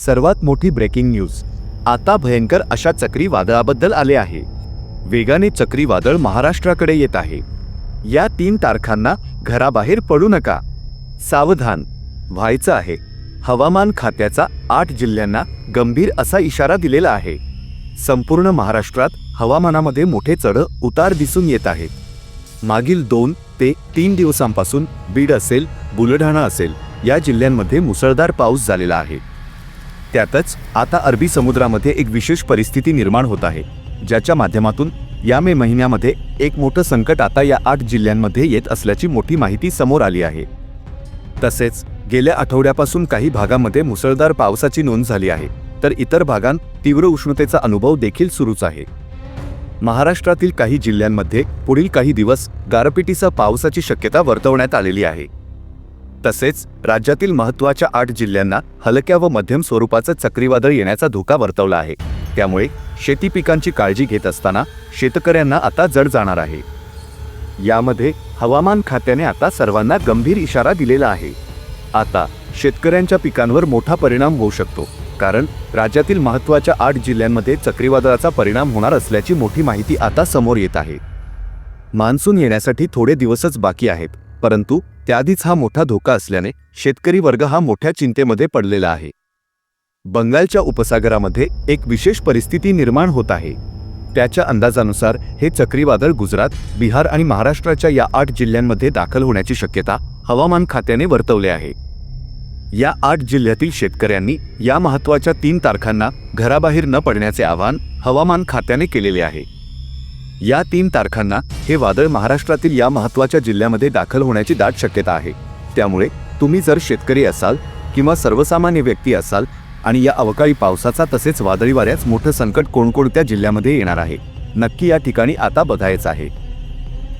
सर्वात मोठी breaking news. आता भयंकर अशा चक्रीवादळाबद्दल आले आहे. वेगाने चक्रीवादळ महाराष्ट्राकडे येत आहे. या तीन तारखांना घराबाहेर पडू नका. सावधान. व्हायचं आहे. हवामान खात्याचा आठ जिल्ह्यांना गंभीर असा इशारा दिलेला आहे. संपूर्ण महाराष्ट्रात हवामानामध्ये मोठे चढ उतार दिसून येत आहेत मागील दोन ते तीन दिवसांपासून बीड असेल बुलढाणा असेल या जिल्ह्यांमध्ये मुसळधार पाऊस झालेला आहे. त्यातच आता अरबी समुद्रामध्ये एक विशेष परिस्थिती निर्माण होत आहे ज्याच्या माध्यमातून या मे महिन्यामध्ये एक मोठं संकट आता या आठ जिल्ह्यांमध्ये येत असल्याची मोठी माहिती समोर आली आहे. तसेच गेल्या आठवड्यापासून काही भागामध्ये मुसळधार पावसाची नोंद झाली आहे तर इतर भागांत तीव्र उष्णतेचा अनुभव देखील सुरूच आहे. महाराष्ट्रातील काही जिल्ह्यांमध्ये पुढील काही दिवस गारपिटीसह पावसाची शक्यता वर्तवण्यात आलेली आहे. तसेच राज्यातील महत्त्वाच्या आठ जिल्ह्यांना हलक्या व मध्यम स्वरूपाचं चक्रीवादळ येण्याचा धोका वर्तवला आहे. त्यामुळे शेती पिकांची काळजी घेत असताना शेतकऱ्यांना आता जड जाणार आहे. यामध्ये हवामान खात्याने आता सर्वांना गंभीर इशारा दिलेला आहे. आता शेतकऱ्यांच्या पिकांवर मोठा परिणाम होऊ शकतो कारण राज्यातील महत्त्वाच्या आठ जिल्ह्यांमध्ये चक्रीवादळाचा परिणाम होणार असल्याची मोठी माहिती आता समोर येत आहे. मान्सून येण्यासाठी थोडे दिवसच बाकी आहेत परंतु त्याआधीच हा मोठा धोका असल्याने शेतकरी वर्ग हा मोठ्या चिंतेमध्ये पडलेला आहे. बंगालच्या उपसागरामध्ये एक विशेष परिस्थिती निर्माण होत आहे. त्याच्या अंदाजानुसार हे चक्रीवादळ गुजरात बिहार आणि महाराष्ट्राच्या या आठ जिल्ह्यांमध्ये दाखल होण्याची शक्यता हवामान खात्याने वर्तवले आहे. या आठ जिल्ह्यातील शेतकऱ्यांनी या महत्त्वाच्या तीन तारखांना घराबाहेर न पडण्याचे आवाहन हवामान खात्याने केलेले आहे. या तीन तारखांना हे वादळ महाराष्ट्रातील या महत्त्वाच्या जिल्ह्यामध्ये दाखल होण्याची दाट शक्यता आहे. त्यामुळे तुम्ही जर शेतकरी असाल किंवा सर्वसामान्य व्यक्ती असाल आणि या अवकाळी पावसाचा तसेच वादळी वाऱ्याच मोठं संकट कोणकोणत्या जिल्ह्यामध्ये येणार आहे नक्की या ठिकाणी आता बघायचं आहे.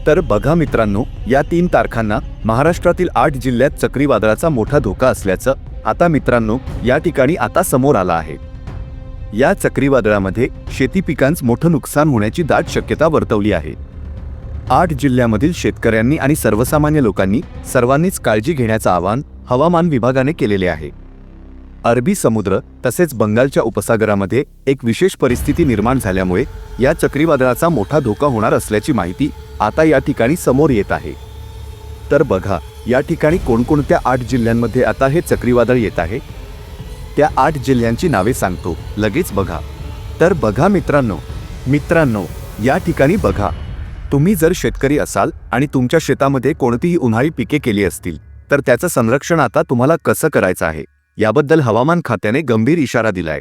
तर बघा मित्रांनो या तीन तारखांना महाराष्ट्रातील आठ जिल्ह्यात चक्रीवादळाचा मोठा धोका असल्याचं आता मित्रांनो या ठिकाणी आता समोर आलं आहे. या चक्रीवादळामध्ये शेती पिकांचं मोठं नुकसान होण्याची दाट शक्यता वर्तवली आहे. आठ जिल्ह्यामधील शेतकऱ्यांनी आणि सर्वसामान्य लोकांनी सर्वांनीच काळजी घेण्याचं आवाहन हवामान विभागाने केलेले आहे. अरबी समुद्र तसेच बंगालच्या उपसागरामध्ये एक विशेष परिस्थिती निर्माण झाल्यामुळे या चक्रीवादळाचा मोठा धोका होणार असल्याची माहिती आता या ठिकाणी समोर येत आहे. तर बघा या ठिकाणी कोणकोणत्या आठ जिल्ह्यांमध्ये आता हे चक्रीवादळ येत आहे? त्या आठ जिल्ह्यांची नावे सांगतो. लगेच बघा. तर बघा मित्रांनो मित्रांनो या ठिकाणी बघा. तुम्ही जर शेतकरी असाल आणि तुमच्या शेतामध्ये कोणतीही उन्हाळी पिके केली असतील तर त्याचं संरक्षण आता तुम्हाला कसं करायचं आहे? याबद्दल हवामान खात्याने गंभीर इशारा दिलाय.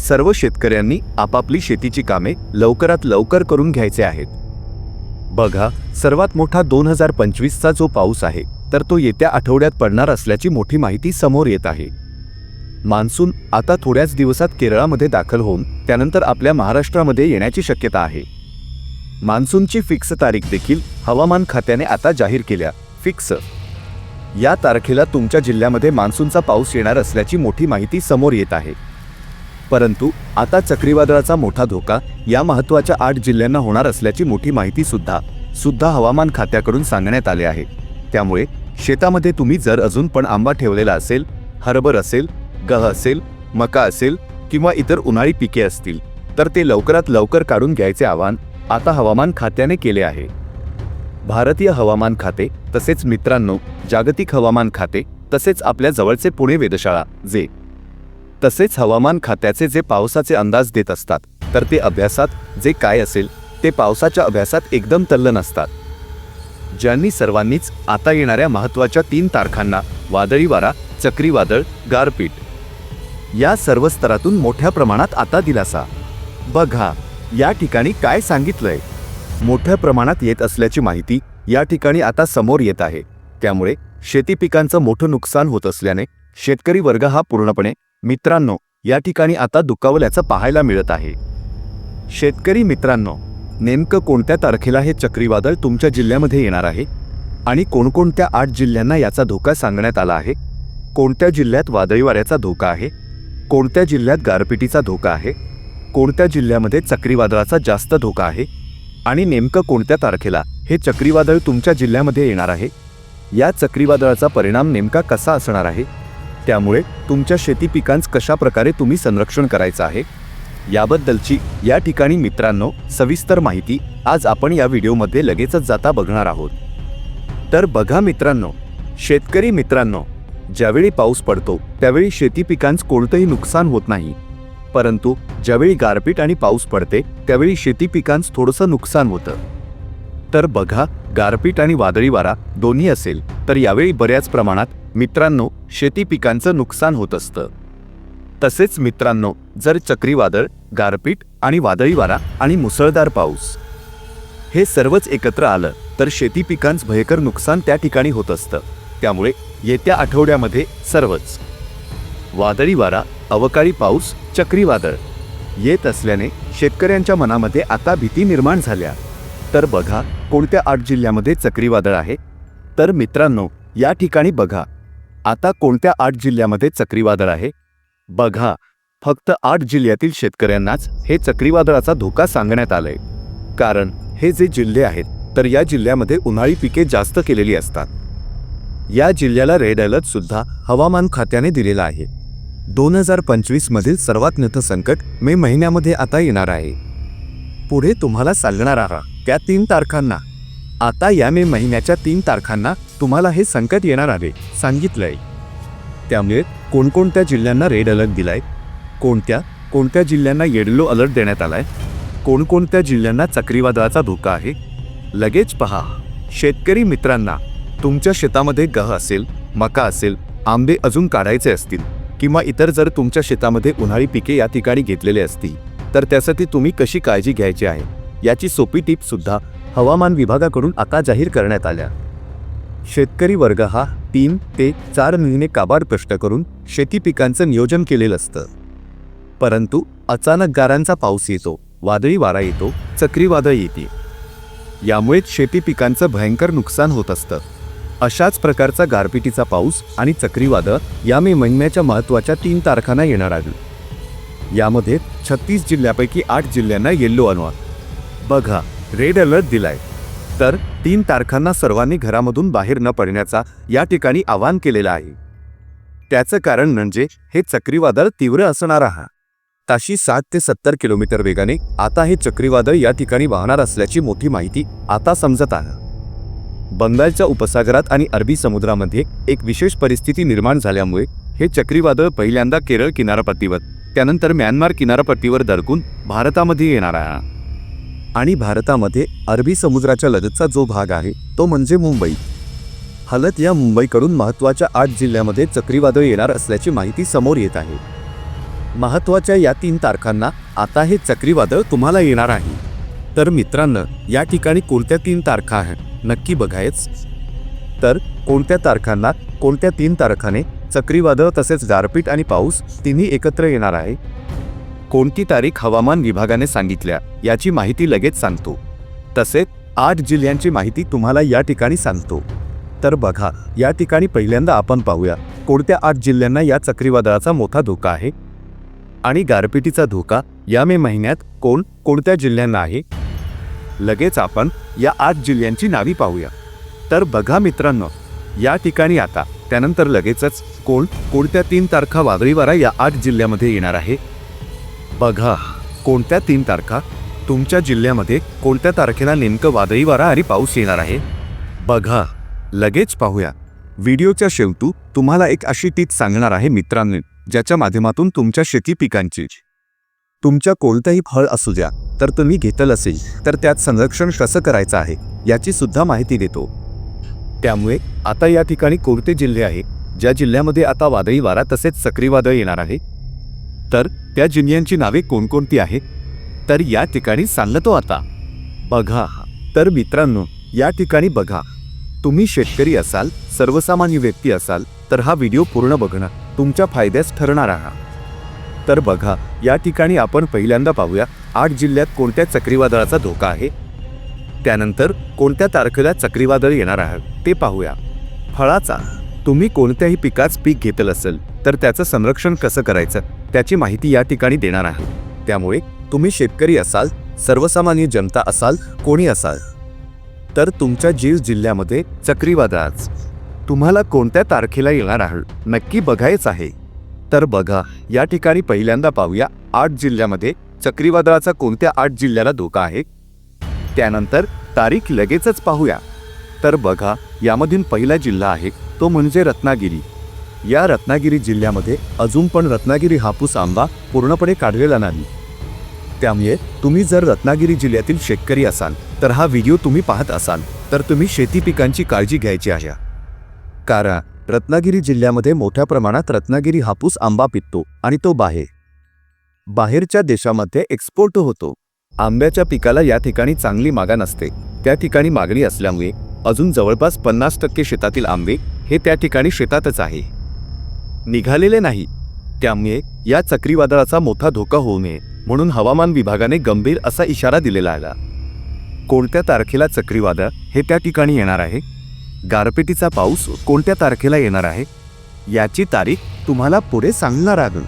सर्व शेतकऱ्यांनी आपापली शेतीची कामे लवकरात लवकर करून घ्यायचे आहेत. बघा सर्वात मोठा दोन हजार पंचवीसचा जो पाऊस आहे तर तो येत्या आठवड्यात पडणार असल्याची मोठी माहिती समोर येत आहे. मान्सून आता थोड्याच दिवसात केरळामध्ये दाखल होऊन त्यानंतर आपल्या महाराष्ट्रामध्ये येण्याची शक्यता आहे. मान्सूनची फिक्स तारीख देखील हवामान खात्याने आता जाहीर केल्या. फिक्स. या तारखेला तुमच्या जिल्ह्यामध्ये मान्सूनचा पाऊस येणार असल्याची मोठी माहिती समोर येत आहे. परंतु आता चक्रीवादळाचा मोठा धोका या महत्त्वाच्या आठ जिल्ह्यांना होणार असल्याची मोठी माहिती सुद्धा सुद्धा हवामान खात्याकडून सांगण्यात आले आहे. त्यामुळे शेतामध्ये तुम्ही जर अजून पण आंबा ठेवलेला असेल हरभर असेल गह असेल मका असेल किंवा इतर उन्हाळी पिके असतील तर ते लवकरात लवकर काढून घ्यायचे आवाहन आता हवामान खात्याने केले आहे. भारतीय हवामान खाते तसेच मित्रांनो जागतिक हवामान खाते तसेच आपल्या जवळचे पुणे वेधशाळा जे तसेच हवामान खात्याचे जे पावसाचे अंदाज देत असतात तर ते अभ्यासात जे काय असेल ते पावसाच्या अभ्यासात एकदम तल्लन असतात ज्यांनी सर्वांनीच आता येणाऱ्या महत्त्वाच्या तीन तारखांना वादळी वारा चक्रीवादळ गारपीट या सर्व स्तरातून मोठ्या प्रमाणात आता दिलासा. बघा या ठिकाणी काय सांगितलंय? मोठ्या प्रमाणात येत असल्याची माहिती या ठिकाणी आता समोर येत आहे. त्यामुळे शेती पिकांचं मोठं नुकसान होत असल्याने शेतकरी वर्ग हा पूर्णपणे मित्रांनो या ठिकाणी आता दुखावल्याचं पाहायला मिळत आहे. शेतकरी मित्रांनो नेमकं कोणत्या तारखेला हे चक्रीवादळ तुमच्या जिल्ह्यामध्ये येणार आहे? आणि कोणकोणत्या आठ जिल्ह्यांना याचा धोका सांगण्यात आला आहे? कोणत्या जिल्ह्यात वादळी वाऱ्याचा धोका आहे? कोणत्या जिल्ह्यात गारपिटीचा धोका आहे? कोणत्या जिल्ह्यामध्ये चक्रीवादळाचा जास्त धोका आहे? आणि नेमकं कोणत्या तारखेला हे चक्रीवादळ तुमच्या जिल्ह्यामध्ये येणार आहे? या चक्रीवादळाचा परिणाम नेमका कसा असणार आहे? त्यामुळे तुमच्या शेती पिकांच कशा प्रकारे तुम्ही संरक्षण करायचं आहे? याबद्दलची या ठिकाणी मित्रांनो सविस्तर माहिती आज आपण या व्हिडिओमध्ये लगेचच जाता बघणार आहोत. तर बघा मित्रांनो शेतकरी मित्रांनो ज्यावेळी पाऊस पडतो त्यावेळी शेती पिकांस कोणतंही नुकसान होत नाही. परंतु ज्यावेळी गारपीट आणि पाऊस पडते त्यावेळी शेती पिकांस थोडंसं नुकसान होतं. तर बघा गारपीट आणि वादळी वारा दोन्ही असेल तर यावेळी बऱ्याच प्रमाणात मित्रांनो शेती पिकांचं नुकसान होत असतं. तसेच मित्रांनो जर चक्रीवादळ गारपीट आणि वादळी वारा आणि मुसळधार पाऊस हे सर्वच एकत्र आलं तर शेती पिकांस भयकर नुकसान त्या ठिकाणी होत असतं. त्यामुळे येत्या आठवड्यामध्ये सर्वच. वादळी वारा अवकाळी पाऊस चक्रीवादळ. येत असल्याने शेतकऱ्यांच्या मनामध्ये आता भीती निर्माण झाल्या. तर बघा कोणत्या आठ जिल्ह्यामध्ये चक्रीवादळ आहे. तर मित्रांनो या ठिकाणी बघा. आता कोणत्या आठ जिल्ह्यामध्ये चक्रीवादळ आहे? बघा. फक्त आठ जिल्ह्यातील शेतकऱ्यांनाच हे चक्रीवादळाचा धोका सांगण्यात आलाय. कारण हे जे जिल्हे आहेत तर या जिल्ह्यामध्ये उन्हाळी पिके जास्त केलेली असतात. या जिल्ह्याला रेड अलर्ट सुद्धा हवामान खात्याने दिलेला आहे. दोन हजार पंचवीस मधील सर्वात मोठं संकट मे महिन्यामध्ये आता येणार आहे. पुढे तुम्हाला सांगणार आहात त्या तीन तारखांना. आता या मे महिन्याच्या तीन तारखांना तुम्हाला हे संकट येणार आहे सांगितलंय. त्यामुळे कोणकोणत्या जिल्ह्यांना रेड अलर्ट दिलाय कोणत्या कोणत्या जिल्ह्यांना येडलो अलर्ट देण्यात आलाय कोणकोणत्या जिल्ह्यांना चक्रीवादळाचा धोका आहे लगेच पहा. शेतकरी मित्रांना तुमच्या शेतामध्ये गह असेल मका असेल आंबे अजून काढायचे असतील किंवा इतर जर तुमच्या शेतामध्ये उन्हाळी पिके या ठिकाणी घेतलेले असतील तर त्यासाठी तुम्ही कशी काळजी घ्यायची आहे? याची सोपी टीपसुद्धा हवामान विभागाकडून आता जाहीर करण्यात आल्या. शेतकरी वर्ग हा तीन ते चार महिने काबाड कष्ट करून शेती पिकांचं नियोजन केलेलं असतं. परंतु अचानक गारांचा पाऊस येतो वादळी वारा येतो चक्रीवादळ येते. यामुळेच शेती पिकांचं भयंकर नुकसान होत असतं. अशाच प्रकारचा गारपिटीचा पाऊस आणि चक्रीवादळ या मे महिन्याच्या महत्त्वाच्या तीन तारखांना येणार आहे. यामध्ये छत्तीस जिल्ह्यापैकी आठ जिल्ह्यांना येल्लो अनुवाद बघा रेड अलर्ट दिलाय. तर तीन तारखांना सर्वांनी घरामधून बाहेर न पडण्याचा या ठिकाणी आवाहन केलेलं आहे. त्याचं कारण म्हणजे हे चक्रीवादळ तीव्र असणार आहे. ताशी साठ ते सत्तर किलोमीटर वेगाने आता हे चक्रीवादळ या ठिकाणी वाहणार असल्याची मोठी माहिती आता समजत आहे. बंगालच्या उपसागरात आणि अरबी समुद्रामध्ये एक विशेष परिस्थिती निर्माण झाल्यामुळे हे चक्रीवादळ पहिल्यांदा केरळ किनारपट्टीवर त्यानंतर म्यानमार किनारपट्टीवर दडकून भारतामध्ये येणार आहे. आणि भारतामध्ये अरबी समुद्राच्या लगतचा जो भाग आहे तो म्हणजे मुंबई. हलत या मुंबईकडून महत्त्वाच्या आठ जिल्ह्यामध्ये चक्रीवादळ येणार असल्याची माहिती समोर येत आहे. महत्त्वाच्या या तीन तारखांना आता हे चक्रीवादळ तुम्हाला येणार आहे. तर मित्रांनो या ठिकाणी कोणत्या तीन तारखा आहेत? नक्की बघायच. तर कोणत्या तारखांना कोणत्या तीन तारखाने चक्रीवादळ तसेच गारपीट आणि पाऊस तिन्ही एकत्र येणार आहे? कोणती तारीख हवामान विभागाने सांगितल्या याची माहिती लगेच सांगतो. तसेच आठ जिल्ह्यांची माहिती तुम्हाला या ठिकाणी सांगतो. तर बघा या ठिकाणी पहिल्यांदा आपण पाहूया कोणत्या आठ जिल्ह्यांना या चक्रीवादळाचा मोठा धोका आहे? आणि गारपिटीचा धोका या मे महिन्यात कोण कोणत्या जिल्ह्यांना आहे? लगेच आपण या आठ जिल्ह्यांची नावी पाहूया. तर बघा मित्रांनो या ठिकाणी आता त्यानंतर लगेचच कोण कोणत्या तीन तारखा वादळीवारा या आठ जिल्ह्यामध्ये येणार आहे? बघा कोणत्या तीन तारखा? तुमच्या जिल्ह्यामध्ये कोणत्या तारखेला नेमकं वादळी वारा आणि पाऊस येणार आहे? बघा लगेच पाहूया. व्हिडिओच्या शेवटू तुम्हाला एक अशी टीप सांगणार आहे मित्रांनो ज्याच्या माध्यमातून तुमच्या शेती पिकांची. तुमच्या कोणतंही फळ असू द्या तर तुम्ही घेतलं असेल तर त्यात संरक्षण कसं करायचं आहे याची सुद्धा माहिती देतो. त्यामुळे आता या ठिकाणी कोणते जिल्हे आहे ज्या जिल्ह्यामध्ये आता वादळी वारा तसेच चक्रीवादळ येणार आहे. तर त्या जिल्ह्यांची नावे कोणकोणती आहेत? तर या ठिकाणी सांगतो आता. बघा तर मित्रांनो या ठिकाणी बघा. तुम्ही शेतकरी असाल सर्वसामान्य व्यक्ती असाल तर हा व्हिडिओ पूर्ण बघणं तुमच्या फायद्यास ठरणार आहात. तर बघा या ठिकाणी आपण पहिल्यांदा पाहूया आठ जिल्ह्यात कोणत्या चक्रीवादळाचा धोका आहे? त्यानंतर कोणत्या तारखेला चक्रीवादळ येणार आहे ते पाहूया. फळाचा तुम्ही कोणत्याही पिकाच पीक घेतलं असेल तर त्याचं संरक्षण कसं करायचं त्याची माहिती या ठिकाणी देणार आहे. त्यामुळे तुम्ही शेतकरी असाल सर्वसामान्य जनता असाल कोणी असाल तर तुमच्या जीव जिल्ह्यामध्ये चक्रीवादळाच. तुम्हाला कोणत्या तारखेला येणार आहात नक्की बघायच आहे. तर बघा या ठिकाणी पहिल्यांदा पाहूया आठ जिल्ह्यामध्ये चक्रीवादळाचा कोणत्या आठ जिल्ह्याला धोका आहे? त्यानंतर तारीख लगेचच पाहूया. तर बघा यामधील पहिला जिल्हा आहे तो म्हणजे रत्नागिरी. या रत्नागिरी जिल्ह्यामध्ये अजून पण रत्नागिरी हापूस आंबा पूर्णपणे काढलेला नाही. त्यामुळे तुम्ही जर रत्नागिरी जिल्ह्यातील शेतकरी असाल तर हा व्हिडिओ तुम्ही पाहत असाल तर तुम्ही शेती पिकांची काळजी घ्यायची आहे. कारण रत्नागिरी जिल्ह्यामध्ये मोठ्या प्रमाणात रत्नागिरी हापूस आंबा पिकतो आणि तो बाहेर बाहेरच्या देशामध्ये एक्सपोर्ट होतो. आंब्याच्या पिकाला या ठिकाणी चांगली मागा नसते. त्या ठिकाणी मागणी असल्यामुळे अजून जवळपास पन्नास टक्के शेतातील आंबे हे त्या ठिकाणी शेतातच आहे. निघालेले नाही. त्यामुळे या चक्रीवादळाचा मोठा धोका होऊ नये म्हणून हवामान विभागाने गंभीर असा इशारा दिलेला आला कोणत्या तारखेला चक्रीवादळ हे त्या ठिकाणी येणार आहे? गारपिटीचा पाऊस कोणत्या तारखेला येणार आहे? याची तारीख तुम्हाला पुढे सांगणार आहे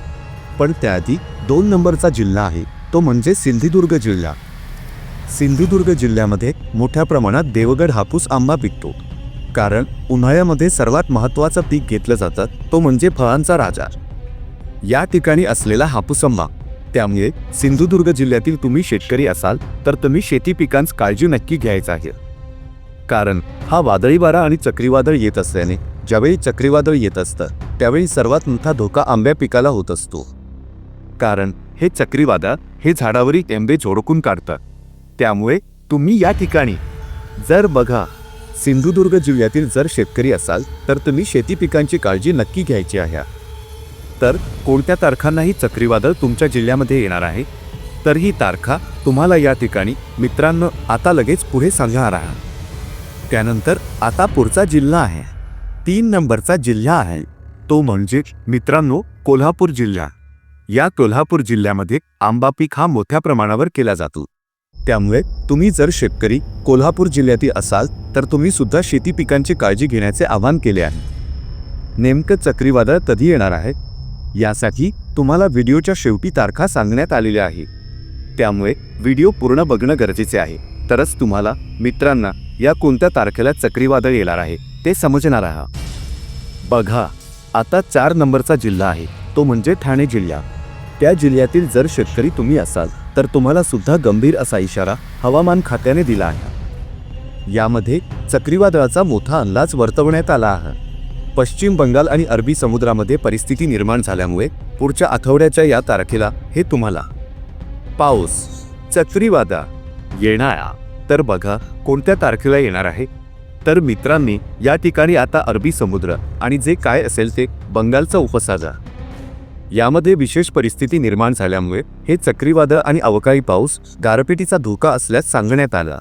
पण त्याआधी दोन नंबरचा जिल्हा आहे तो म्हणजे सिंधुदुर्ग जिल्हा. सिंधुदुर्ग जिल्ह्यामध्ये मोठ्या प्रमाणात देवगड हापूस आंबा पिकतो. कारण उन्हाळ्यामध्ये सर्वात महत्त्वाचं पीक घेतलं जातं तो म्हणजे फळांचा राजा. या ठिकाणी असलेला हापूस आंबा. त्यामुळे सिंधुदुर्ग जिल्ह्यातील तुम्ही शेतकरी असाल तर तुम्ही शेती पिकांस काळजी नक्की घ्यायचा आहे. कारण हा वादळी वारा आणि चक्रीवादळ येत असल्याने ज्यावेळी चक्रीवादळ येत असतं त्यावेळी सर्वात मोठा धोका आंब्या पिकाला होत असतो. कारण हे चक्रीवादळ हे झाडावरील टेंबे झोडकून काढतं. त्यामुळे तुम्ही या ठिकाणी जर बघा सिंधुदुर्ग जिल्ह्यातील जर शेतकरी असाल तर तुम्ही शेती पिकांची काळजी नक्की घ्यायची आहे. तर कोणत्या तारखांनाही चक्रीवादळ तुमच्या जिल्ह्यामध्ये येणार आहे? तर ही तारखा तुम्हाला या ठिकाणी मित्रांनो आता लगेच पुढे सांगणार आहात. त्यानंतर आता पुढचा जिल्हा आहे. तीन नंबरचा जिल्हा आहे. तो म्हणजे मित्रांनो कोल्हापूर जिल्हा. या कोल्हापूर जिल्ह्यामध्ये आंबा पीक हा मोठ्या प्रमाणावर केला जातो. त्यामुळे तुम्ही जर शेतकरी कोल्हापूर जिल्ह्यातील असाल तर तुम्ही सुद्धा शेती पिकांची काळजी घेण्याचे आवाहन केले आहे. नेमकं चक्रीवादळ कधी येणार आहे? यासाठी तुम्हाला व्हिडिओच्या शेवटी तारखा सांगण्यात आलेल्या आहे. त्यामुळे व्हिडिओ पूर्ण बघणं गरजेचे आहे. तरच तुम्हाला मित्रांना या कोणत्या तारखेला चक्रीवादळ येणार आहे ते समजणार आहात. बघा आता चार नंबरचा जिल्हा आहे तो म्हणजे ठाणे जिल्हा. त्या जिल्ह्यातील जर शेतकरी तुम्ही असाल तर तुम्हाला सुद्धा गंभीर असा इशारा हवामान खात्याने दिला आहे. यामध्ये चक्रीवादळाचा मोठा अंदाज वर्तवण्यात आला आहे. पश्चिम बंगाल आणि अरबी समुद्रामध्ये परिस्थिती निर्माण झाल्यामुळे पुढच्या आठवड्याच्या या तारखेला हे तुम्हाला. पाऊस चक्रीवादळ येणारा. तर बघा कोणत्या तारखेला येणार आहे? तर मित्रांनी या ठिकाणी आता अरबी समुद्र आणि जे काय असेल ते बंगालचा उपसाजा यामध्ये विशेष परिस्थिती निर्माण झाल्यामुळे हे चक्रीवादळ आणि अवकाळी पाऊस गारपिटीचा धोका असल्यास सांगण्यात आला.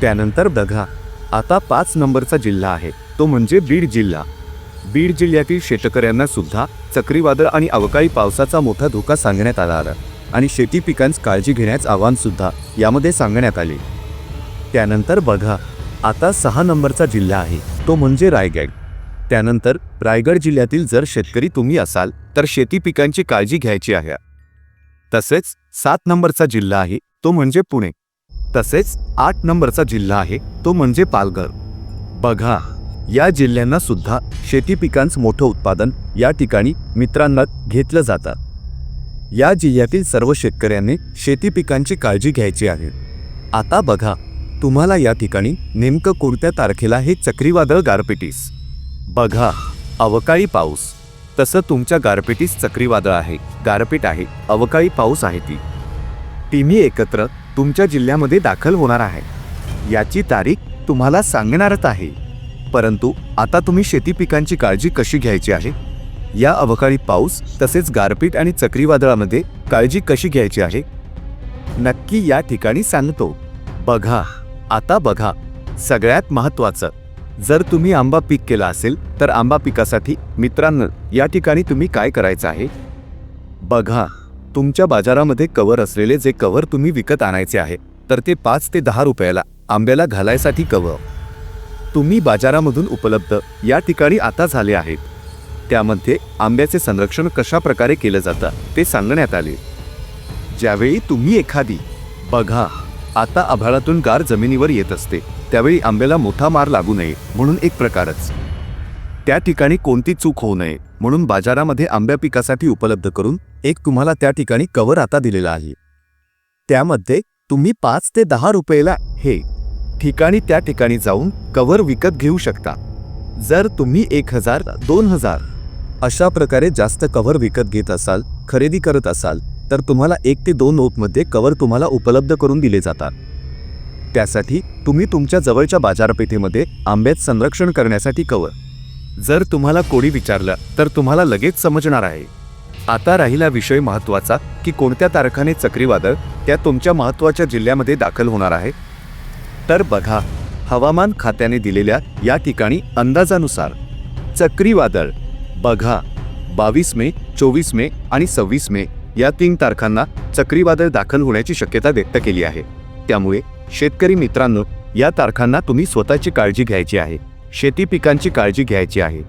त्यानंतर बघा आता पाच नंबरचा जिल्हा आहे तो म्हणजे बीड जिल्हा. बीड जिल्ह्यातील शेतकऱ्यांना सुद्धा चक्रीवादळ आणि अवकाळी पावसाचा मोठा धोका सांगण्यात आला आला. आणि शेती पिकांस काळजी घेण्याचं आव्हान सुद्धा यामध्ये सांगण्यात आले. त्यानंतर बघा आता सहा नंबरचा जिल्हा आहे तो म्हणजे रायगड. त्यानंतर रायगड जिल्ह्यातील जर शेतकरी तुम्ही असाल तर शेती पिकांची काळजी घ्यायची आहे. तसेच सात नंबरचा जिल्हा आहे तो म्हणजे पुणे. तसेच आठ नंबरचा जिल्हा आहे तो म्हणजे पालघर. बघा या जिल्ह्यांना सुद्धा शेती पिकांचं मोठं उत्पादन या ठिकाणी मित्रांना घेतलं जातं. या जिल्ह्यातील सर्व शेतकऱ्यांनी शेती पिकांची काळजी घ्यायची आहे. आता बघा तुम्हाला या ठिकाणी नेमकं कोणत्या तारखेला हे चक्रीवादळ गारपिटीस? बघा अवकाळी पाऊस. तसं तुमच्या गारपिटीस चक्रीवादळ आहे गारपीट आहे अवकाळी पाऊस आहे ती. तिन्ही एकत्र तुमच्या जिल्ह्यामध्ये दाखल होणार आहे. याची तारीख तुम्हाला सांगणारच आहे. परंतु आता तुम्ही शेती पिकांची काळजी कशी घ्यायची आहे? या अवकाळी पाऊस तसेच गारपीट आणि चक्रीवादळामध्ये काळजी कशी घ्यायची आहे? नक्की या ठिकाणी सांगतो. बघा आता बघा सगळ्यात महत्त्वाचं. जर तुम्ही आंबा पीक केला असेल तर आंबा पिकासाठी मित्रांनो या ठिकाणी तुम्ही काय करायचं आहे? बघा तुमच्या बाजारामध्ये कवर असलेले जे कवर तुम्ही विकत आणायचे आहे तर ते पाच ते दहा रुपयाला आंब्याला घालायसाठी कवर. तुम्ही बाजारामधून उपलब्ध या ठिकाणी आता झाले आहेत. त्यामध्ये आंब्याचे संरक्षण कशा प्रकारे केलं जातं ते सांगण्यात आले. ज्यावेळी तुम्ही एखादी बघा आता आभाळातून गार जमिनीवर येत असते. त्यावेळी आंब्याला मोठा मार लागू नये म्हणून एक प्रकारच. त्या ठिकाणी कोणती चूक होऊ नये म्हणून बाजारामध्ये आंब्या पिकासाठी उपलब्ध करून एक तुम्हाला त्या ठिकाणी कवर आता दिलेला आहे. त्यामध्ये तुम्ही पाच ते दहा रुपयेला हे ठिकाणी त्या ठिकाणी जाऊन कवर विकत घेऊ शकता. जर तुम्ही एक हजार दोन हजार अशा प्रकारे जास्त कव्हर विकत घेत असाल खरेदी करत असाल तर तुम्हाला एक ते दोन ओपमध्ये कवर तुम्हाला उपलब्ध करून दिले जातात. त्यासाठी तुम्ही तुमच्या जवळच्या बाजारपेठेमध्ये आंब्यात संरक्षण करण्यासाठी कवर जर तुम्हाला कोणी विचारलं तर तुम्हाला लगेच समजणार आहे. आता राहिला विषय महत्त्वाचा की कोणत्या तारखाने चक्रीवादळ त्या तुमच्या महत्त्वाच्या जिल्ह्यामध्ये दाखल होणार आहे? तर बघा हवामान खात्याने दिलेल्या या ठिकाणी अंदाजानुसार चक्रीवादळ बघा बावीस मे चोवीस मे आणि सव्वीस मे या तीन तारखांना चक्रीवादळ दाखल होण्याची शक्यता व्यक्त केली आहे. त्यामुळे शेतकरी मित्रांनो या तारखांना तुम्ही स्वतःची काळजी घ्यायची आहे. शेती पिकांची काळजी घ्यायची आहे.